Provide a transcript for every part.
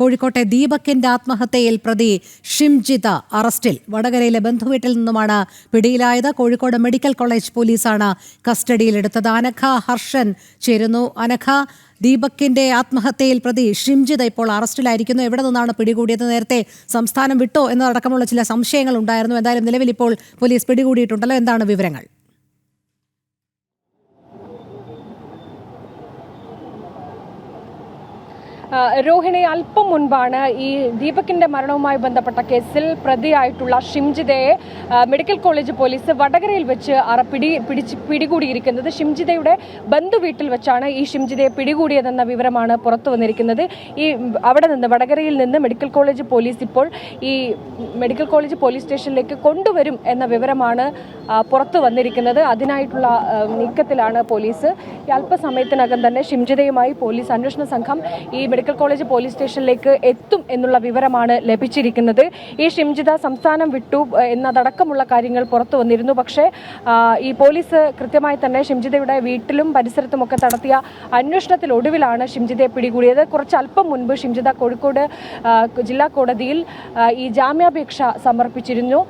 കോഴിക്കോട്ടെ ദീപക്കിന്റെ ആത്മഹത്യയിൽ പ്രതി ഷിംജിത അറസ്റ്റിൽ. വടകരയിലെ ബന്ധുവീട്ടിൽ നിന്നുമാണ് പിടിയിലായത്. കോഴിക്കോട് മെഡിക്കൽ കോളേജ് പോലീസാണ് കസ്റ്റഡിയിലെടുത്തത്. അനഘ ഹർഷൻ ചേരുന്നു. അനഘ ദീപക്കിന്റെ ആത്മഹത്യയിൽ പ്രതി ഷിംജിത ഇപ്പോൾ അറസ്റ്റിലായിരിക്കുന്നു. എവിടെ നിന്നാണ് പിടികൂടിയത്? നേരത്തെ സംസ്ഥാനം വിട്ടോ എന്നതടക്കമുള്ള ചില സംശയങ്ങൾ ഉണ്ടായിരുന്നു. എന്തായാലും നിലവിൽ ഇപ്പോൾ പോലീസ് പിടികൂടിയിട്ടുണ്ടല്ലോ. എന്താണ് വിവരങ്ങൾ? രോഹിണി അല്പം മുൻപാണ് ഈ ദീപകിന്റെ മരണവുമായി ബന്ധപ്പെട്ട കേസിൽ പ്രതിയായിട്ടുള്ള ഷിംജിതയെ മെഡിക്കൽ കോളേജ് പോലീസ് വടകരയിൽ വെച്ച് അറ പിടി പിടിച്ച് പിടികൂടിയിരിക്കുന്നത് ഷിംജിതയുടെ ബന്ധുവീട്ടിൽ വെച്ചാണ് ഈ ഷിംജിതയെ പിടികൂടിയതെന്ന വിവരമാണ് പുറത്തു വന്നിരിക്കുന്നത്. ഈ അവിടെ നിന്ന് വടകരയിൽ നിന്ന് മെഡിക്കൽ കോളേജ് പോലീസ് ഇപ്പോൾ ഈ മെഡിക്കൽ കോളേജ് പോലീസ് സ്റ്റേഷനിലേക്ക് കൊണ്ടുവരും എന്ന വിവരമാണ് പുറത്തു വന്നിരിക്കുന്നത്. അതിനായിട്ടുള്ള നീക്കത്തിലാണ് പോലീസ്. ഈ അല്പസമയത്തിനകം തന്നെ ഷിംജിതയുമായി പോലീസ് അന്വേഷണ സംഘം ഈ മെഡിക്കൽ കോളേജ് പോലീസ് സ്റ്റേഷനിലേക്ക് എത്തും എന്നുള്ള വിവരമാണ് ലഭിച്ചിരിക്കുന്നത്. ഈ ഷിംജിത സംസ്ഥാനം വിട്ടു എന്നതടക്കമുള്ള കാര്യങ്ങൾ പുറത്തു വന്നിരുന്നു. പക്ഷേ ഈ പോലീസ് കൃത്യമായി തന്നെ ഷിംജിതയുടെ വീട്ടിലും പരിസരത്തുമൊക്കെ നടത്തിയ അന്വേഷണത്തിലൊടുവിലാണ് ഷിംജിതയെ പിടികൂടിയത്. കുറച്ച് അല്പം മുൻപ് ഷിംജിത കോഴിക്കോട് ജില്ലാ കോടതിയിൽ ഈ ജാമ്യാപേക്ഷ സമർപ്പിച്ചിരുന്നു.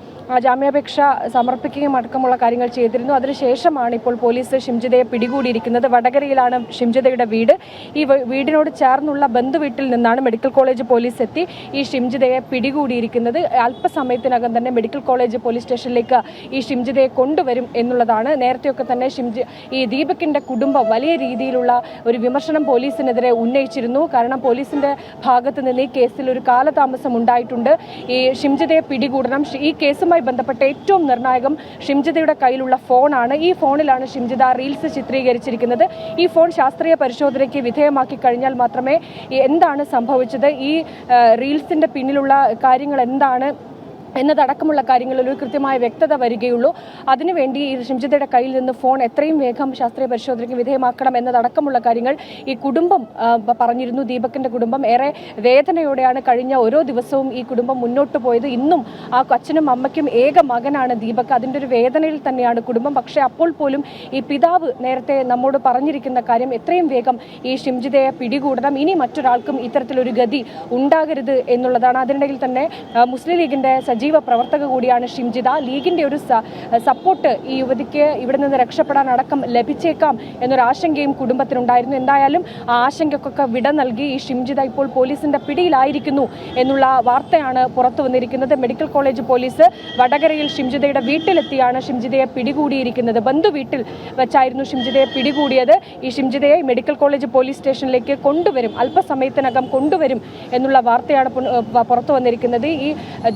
ജാമ്യാപേക്ഷ സമർപ്പിക്കുകയും അടക്കമുള്ള കാര്യങ്ങൾ ചെയ്തിരുന്നു. അതിനുശേഷമാണ് ഇപ്പോൾ പോലീസ് ഷിംജിതയെ പിടികൂടിയിരിക്കുന്നത്. വടകരയിലാണ് ഷിംജിതയുടെ വീട്. ഈ വീടിനോട് ചേർന്നുള്ള ബന്ധുവീട്ടിൽ നിന്നാണ് മെഡിക്കൽ കോളേജ് പോലീസ് എത്തി ഈ ഷിംജിതയെ പിടികൂടിയിരിക്കുന്നത്. അല്പസമയത്തിനകം തന്നെ മെഡിക്കൽ കോളേജ് പോലീസ് സ്റ്റേഷനിലേക്ക് ഈ ഷിംജിതയെ കൊണ്ടുവരും എന്നുള്ളതാണ്. നേരത്തെയൊക്കെ തന്നെ ഷിംജി ഈ ദീപകിന്റെ കുടുംബം വലിയ രീതിയിലുള്ള ഒരു വിമർശനം പോലീസിനെതിരെ ഉന്നയിച്ചിരുന്നു. കാരണം പോലീസിന്റെ ഭാഗത്ത് നിന്ന് ഈ കേസിൽ ഒരു കാലതാമസം ഉണ്ടായിട്ടുണ്ട്. ഈ ഷിംജിതയെ പിടികൂടണം. ഈ കേസുമായി ബന്ധപ്പെട്ട ഏറ്റവും നിർണായകം ഷിംജിതയുടെ കയ്യിലുള്ള ഫോണാണ്. ഈ ഫോണിലാണ് ഷിംജിത റീൽസ് ചിത്രീകരിച്ചിരിക്കുന്നത്. ഈ ഫോൺ ശാസ്ത്രീയ പരിശോധനയ്ക്ക് വിധേയമാക്കി കഴിഞ്ഞാൽ മാത്രമേ എന്താണ് സംഭവിച്ചത്? ഈ റീൽസിന്റെ പിന്നിലുള്ള കാര്യങ്ങൾ എന്താണ്? എന്നതടക്കമുള്ള കാര്യങ്ങളിൽ ഒരു കൃത്യമായ വ്യക്തത വരികയുള്ളൂ. അതിനുവേണ്ടി ഈ ഷിംജിതയുടെ കയ്യിൽ നിന്ന് ഫോൺ എത്രയും വേഗം ശാസ്ത്രീയ പരിശോധനയ്ക്ക് വിധേയമാക്കണം എന്നതടക്കമുള്ള കാര്യങ്ങൾ ഈ കുടുംബം പറഞ്ഞിരുന്നു. ദീപകിന്റെ കുടുംബം ഏറെ വേദനയോടെയാണ് കഴിഞ്ഞ ഓരോ ദിവസവും ഈ കുടുംബം മുന്നോട്ട് പോയത്. ഇന്നും ആ അച്ഛനും അമ്മയ്ക്കും ഏക മകനാണ് ദീപക്. അതിന്റെ ഒരു വേദനയിൽ തന്നെയാണ് കുടുംബം. പക്ഷേ അപ്പോൾ പോലും ഈ പിതാവ് നേരത്തെ നമ്മോട് പറഞ്ഞിരിക്കുന്ന കാര്യം എത്രയും വേഗം ഈ ഷിംജിതയെ പിടികൂടണം. ഇനി മറ്റൊരാൾക്കും ഇത്തരത്തിലൊരു ഗതി ഉണ്ടാകരുത് എന്നുള്ളതാണ്. അതിനിടയിൽ തന്നെ മുസ്ലിം ലീഗിന്റെ സജീവ പ്രവർത്തക കൂടിയാണ് ഷിംജിത. ലീഗിന്റെ ഒരു സപ്പോർട്ട് ഈ യുവതിക്ക് ഇവിടെ നിന്ന് രക്ഷപ്പെടാൻ അടക്കം ലഭിച്ചേക്കാം എന്നൊരു ആശങ്കയും കുടുംബത്തിനുണ്ടായിരുന്നു. എന്തായാലും ആ ആശങ്കക്കൊക്കെ വിട നൽകി ഈ ഷിംജിത ഇപ്പോൾ പോലീസിന്റെ പിടിയിലായിരിക്കുന്നു എന്നുള്ള വാർത്തയാണ് പുറത്തു വന്നിരിക്കുന്നത്. മെഡിക്കൽ കോളേജ് പോലീസ് വടകരയിൽ ഷിംജിതയുടെ വീട്ടിലെത്തിയാണ് ഷിംജിതയെ പിടികൂടിയിരിക്കുന്നത്. ബന്ധു വീട്ടിൽ വെച്ചായിരുന്നു ഷിംജിതയെ പിടികൂടിയത്. ഈ ഷിംജിതയെ മെഡിക്കൽ കോളേജ് പോലീസ് സ്റ്റേഷനിലേക്ക് കൊണ്ടുവരും അല്പസമയത്തിനകം കൊണ്ടുവരും എന്നുള്ള വാർത്തയാണ് പുറത്തു വന്നിരിക്കുന്നത്. ഈ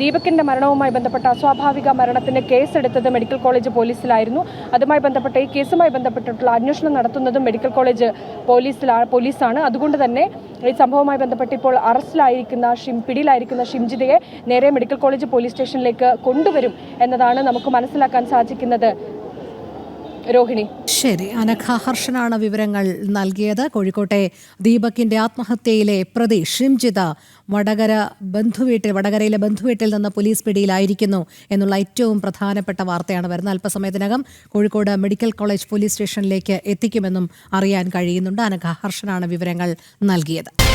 ദീപകിന്റെ മരണവുമായി ബന്ധപ്പെട്ട അസ്വാഭാവിക മരണത്തിന് കേസെടുത്തത് മെഡിക്കൽ കോളേജ് പോലീസിലായിരുന്നു. അതുമായി ബന്ധപ്പെട്ട ഈ കേസുമായി ബന്ധപ്പെട്ടിട്ടുള്ള അന്വേഷണം നടത്തുന്നതും മെഡിക്കൽ കോളേജ് പോലീസിലാണ് പോലീസാണ്. അതുകൊണ്ട് തന്നെ ഈ സംഭവവുമായി ബന്ധപ്പെട്ട് ഇപ്പോൾ അറസ്റ്റിലായിരിക്കുന്ന ഷിം പിടിയിലായിരിക്കുന്ന ഷിംജിതയെ നേരെ മെഡിക്കൽ കോളേജ് പോലീസ് സ്റ്റേഷനിലേക്ക് കൊണ്ടുവരും എന്നതാണ് നമുക്ക് മനസ്സിലാക്കാൻ സാധിക്കുന്നത്. രോഹിണി. ശരി അനഘ ഹർഷനാണ് വിവരങ്ങൾ നൽകിയത്. കോഴിക്കോട്ടെ ദീപക്കിന്റെ ആത്മഹത്യയിലെ പ്രതി ഷിംജിത വടകര ബന്ധുവീട്ടിൽ വടകരയിലെ ബന്ധുവീട്ടിൽ നിന്ന് പോലീസ് പിടിയിലായിരിക്കുന്നു എന്നുള്ള ഏറ്റവും പ്രധാനപ്പെട്ട വാർത്തയാണ് വരുന്നത്. അല്പസമയത്തിനകം കോഴിക്കോട് മെഡിക്കൽ കോളേജ് പോലീസ് സ്റ്റേഷനിലേക്ക് എത്തിക്കുമെന്നും അറിയാൻ കഴിയുന്നുണ്ട്. അനഘ ഹർഷനാണ് വിവരങ്ങൾ നൽകിയത്.